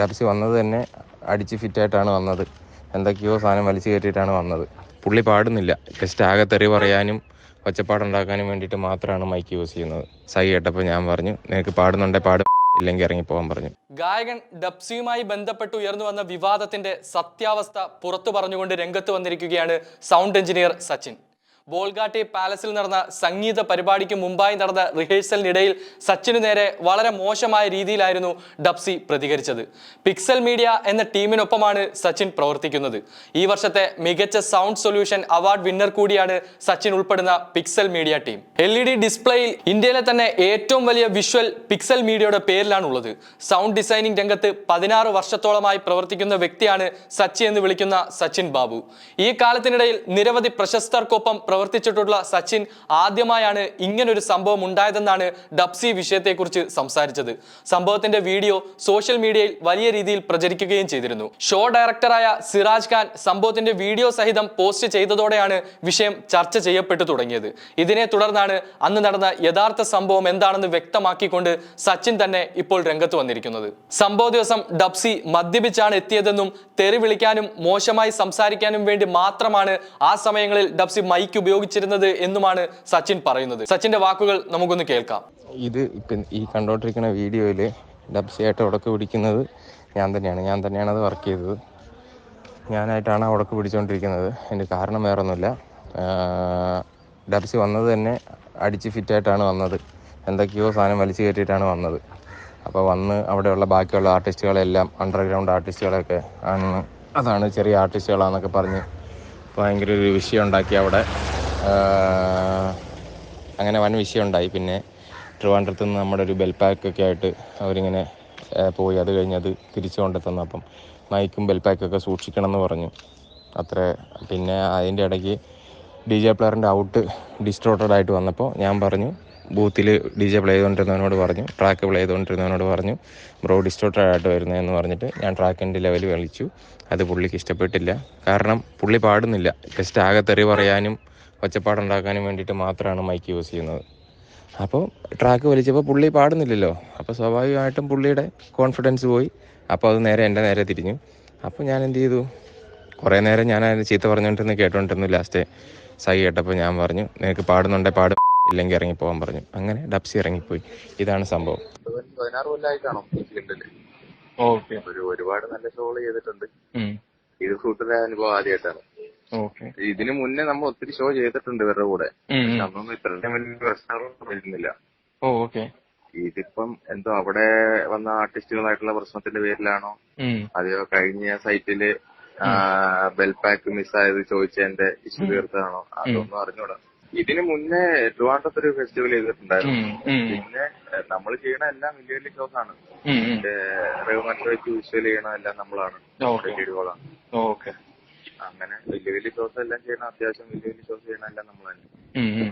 ഡബ്സി വന്നത് തന്നെ അടിച്ച് ഫിറ്റായിട്ടാണ് വന്നത്. എന്തൊക്കെയോ സാധനം വലിച്ചു കയറ്റിയിട്ടാണ് വന്നത്. പുള്ളി പാടുന്നില്ല. ജസ്റ്റ് ആകെ തെറി പറയാനും ഒച്ചപ്പാടുണ്ടാക്കാനും വേണ്ടിയിട്ട് മാത്രമാണ് മൈക്ക് യൂസ് ചെയ്യുന്നത്. സൈ കേട്ടപ്പോൾ ഞാൻ പറഞ്ഞു നിനക്ക് പാടുന്നുണ്ടെ പാട്. ഇല്ലെങ്കിൽ ഇറങ്ങിപ്പോകാൻ പറഞ്ഞു. ഗായകൻ ഡബ്സിയുമായി ബന്ധപ്പെട്ട് ഉയർന്നു വന്ന വിവാദത്തിന്റെ സത്യാവസ്ഥ പുറത്തു പറഞ്ഞുകൊണ്ട് രംഗത്ത് വന്നിരിക്കുകയാണ് സൗണ്ട് എഞ്ചിനീയർ സച്ചിൻ. ബോൾഗാട്ടി പാലസിൽ നടന്ന സംഗീത പരിപാടിക്ക് മുമ്പായി നടന്ന റിഹേഴ്സലിനിടയിൽ സച്ചിനു നേരെ വളരെ മോശമായ രീതിയിലായിരുന്നു ഡബ്സി പ്രതികരിച്ചത്. പിക്സൽ മീഡിയ എന്ന ടീമിനൊപ്പമാണ് സച്ചിൻ പ്രവർത്തിക്കുന്നത്. ഈ വർഷത്തെ മികച്ച സൗണ്ട് സൊല്യൂഷൻ അവാർഡ് വിന്നർ കൂടിയാണ് സച്ചിൻ ഉൾപ്പെടുന്ന pixel media team. L E D ഡിസ്പ്ലേയിൽ ഇന്ത്യയിലെ തന്നെ ഏറ്റവും വലിയ വിഷ്വൽ പിക്സൽ മീഡിയയുടെ പേരിലാണുള്ളത്. സൗണ്ട് ഡിസൈനിങ് രംഗത്ത് പതിനാറ് വർഷത്തോളമായി പ്രവർത്തിക്കുന്ന വ്യക്തിയാണ് സച്ചി എന്ന് വിളിക്കുന്ന സച്ചിൻ ബാബു. ഈ കാലത്തിനിടയിൽ നിരവധി പ്രശസ്തർക്കൊപ്പം പ്രവർത്തിച്ചിട്ടുള്ള സച്ചിൻ ആദ്യമായാണ് ഇങ്ങനൊരു സംഭവം ഉണ്ടായതെന്നാണ് ഡബ്സി വിഷയത്തെക്കുറിച്ച് സംസാരിച്ചത്. സംഭവത്തിന്റെ വീഡിയോ സോഷ്യൽ മീഡിയയിൽ വലിയ രീതിയിൽ പ്രചരിക്കുകയും ചെയ്തിരുന്നു. ഷോ ഡയറക്ടറായ സിറാജ് ഖാൻ സംഭവത്തിന്റെ വീഡിയോ സഹിതം പോസ്റ്റ് ചെയ്തതോടെയാണ് വിഷയം ചർച്ച ചെയ്യപ്പെട്ടു തുടങ്ങിയത്. ഇതിനെ തുടർന്നാണ് അന്ന് നടന്ന യഥാർത്ഥ സംഭവം എന്താണെന്ന് വ്യക്തമാക്കിക്കൊണ്ട് സച്ചിൻ തന്നെ ഇപ്പോൾ രംഗത്ത് വന്നിരിക്കുന്നത്. സംഭവ ദിവസം ഡബ്സി മദ്യപിച്ചാണ് എത്തിയതെന്നും തെറി വിളിക്കാനും മോശമായി സംസാരിക്കാനും വേണ്ടി മാത്രമാണ് ആ സമയങ്ങളിൽ ഡബ്സി മൈക്ക് ഉപയോഗിച്ചിരുന്നത് എന്നുമാണ് സച്ചിൻ പറയുന്നത്. സച്ചിന്റെ വാക്കുകൾ നമുക്കൊന്ന് കേൾക്കാം. ഇത് ഇപ്പം ഈ കണ്ടോണ്ടിരിക്കുന്ന വീഡിയോയിൽ ഡബ്സിയായിട്ട് ഉടക്ക് പിടിക്കുന്നത് ഞാൻ തന്നെയാണ്. ഞാൻ തന്നെയാണ് അത് വർക്ക് ചെയ്തത്. ഞാനായിട്ടാണ് ആ ഉടക്ക് പിടിച്ചുകൊണ്ടിരിക്കുന്നത് എന്റെ കാരണം വേറൊന്നുമില്ല. ഡബ്സി വന്നത് തന്നെ അടിച്ച് ഫിറ്റായിട്ടാണ് വന്നത്. എന്തൊക്കെയോ സാധനം വലിച്ചു കയറ്റിയിട്ടാണ് വന്നത്. അപ്പോൾ വന്ന് അവിടെയുള്ള ബാക്കിയുള്ള ആർട്ടിസ്റ്റുകളെല്ലാം അണ്ടർഗ്രൗണ്ട് ആർട്ടിസ്റ്റുകളൊക്കെ ആണ്. അതാണ് ചെറിയ ആർട്ടിസ്റ്റുകളാണെന്നൊക്കെ പറഞ്ഞ് ഭയങ്കര ഒരു വിഷയം ഉണ്ടാക്കി അവിടെ. അങ്ങനെ വൻ വിഷയം ഉണ്ടായി പിന്നെ ട്രിവാൻഡ്രത്ത് നിന്ന് നമ്മുടെ ഒരു ബെൽ പാക്കൊക്കെ ആയിട്ട് അവരിങ്ങനെ പോയി. അത് കഴിഞ്ഞ് അത് തിരിച്ചു കൊണ്ടു തന്നു അപ്പം മൈക്കും ബെൽ പാക്കൊക്കെ സൂക്ഷിക്കണം എന്ന് പറഞ്ഞു. അത്ര. പിന്നെ അതിന്റെ ഇടയ്ക്ക് ഡി ജെ പ്ലെയറിന്റെ ഔട്ട് ഡിസ്ട്രോട്ടഡ് ആയിട്ട് വന്നപ്പോൾ ഞാൻ പറഞ്ഞു ബൂത്തിൽ ഡി ജെ പ്ലേ ചെയ്തുകൊണ്ടിരുന്നവനോട് പറഞ്ഞു ട്രാക്ക് പ്ലേ ചെയ്തുകൊണ്ടിരുന്നവനോട് പറഞ്ഞു ബ്രോ ഡിസ്ട്രോട്ടഡ് ആയിട്ട് വരുന്നതെന്ന് പറഞ്ഞിട്ട് ഞാൻ ട്രാക്കിന്റെ ലെവൽ കളിച്ചു. അത് പുള്ളിക്ക് ഇഷ്ടപ്പെട്ടില്ല. കാരണം പുള്ളി പാടുന്നില്ല. ജസ്റ്റ് ആകെ തെറി പറയാനും ഒച്ചപ്പാടുണ്ടാക്കാനും വേണ്ടിയിട്ട് മാത്രമാണ് മൈക്ക് യൂസ് ചെയ്യുന്നത്. അപ്പോൾ ട്രാക്ക് വലിച്ചപ്പോൾ പുള്ളി പാടുന്നില്ലല്ലോ. അപ്പോൾ സ്വാഭാവികമായിട്ടും പുള്ളിയുടെ കോൺഫിഡൻസ് പോയി. അപ്പോൾ അത് നേരെ എന്റെ നേരെ തിരിഞ്ഞു. അപ്പോൾ ഞാൻ എന്ത് ചെയ്തു? കുറേ നേരം ഞാൻ അതിന് ചീത്ത പറഞ്ഞുകൊണ്ടിരുന്ന് കേട്ടുകൊണ്ടിരുന്നു. ലാസ്റ്റ് സൈ കേട്ടപ്പോൾ ഞാൻ പറഞ്ഞു നിനക്ക് പാടുന്നുണ്ടെ പാട്. ഇല്ലെങ്കിൽ ഇറങ്ങിപ്പോകാൻ പറഞ്ഞു. അങ്ങനെ ഡബ്സി ഇറങ്ങിപ്പോയി. ഇതാണ് സംഭവം. പതിന- പതിനാറ് കൊല്ലമായിട്ടാണോ ഈ ഫീൽഡിൽ ഓക്കെ. ഒരു ഒരുപാട് നല്ല ഷോകൾ ചെയ്തിട്ടുണ്ട്. ഇത് ഷൂട്ടിന്റെ അനുഭവം ആദ്യമായിട്ടാണ്. ഇതിനു മുന്നേ നമ്മൾ ഒത്തിരി ഷോ ചെയ്തിട്ടുണ്ട് ഇവരുടെ കൂടെ. അതൊന്നും ഇത്രയും വലിയ പ്രശ്നങ്ങളൊന്നും വരുന്നില്ല ഇതിപ്പം എന്തോ അവിടെ വന്ന ആർട്ടിസ്റ്റുകളായിട്ടുള്ള പ്രശ്നത്തിന്റെ പേരിലാണോ? അതെയോ കഴിഞ്ഞ സൈറ്റിൽ ബെൽ പാക്ക് മിസ്സായത് ചോദിച്ചതിന്റെ ഇഷ്യൂ തീർത്തതാണോ? അതൊന്നും അറിഞ്ഞൂടാ. ഇതിനു മുന്നേ ട്രിവാൻഡ്രത്ത് ഒരു ഫെസ്റ്റിവൽ ചെയ്തിട്ടുണ്ടായിരുന്നു പിന്നെ നമ്മൾ ചെയ്യണ എല്ലാം വലിയ വലിയ ഷോസ് ആണ്. റഹ്മാൻ ഷോയ്ക്ക് വിഷ്വൽ ചെയ്യണ എല്ലാം നമ്മളാണ് ഓക്കെ. അങ്ങനെ വലിയ വലിയ ഷോസ് എല്ലാം ചെയ്യണ അത്യാവശ്യം വലിയ വലിയ ഷോസ് ചെയ്യണ എല്ലാം നമ്മൾ തന്നെ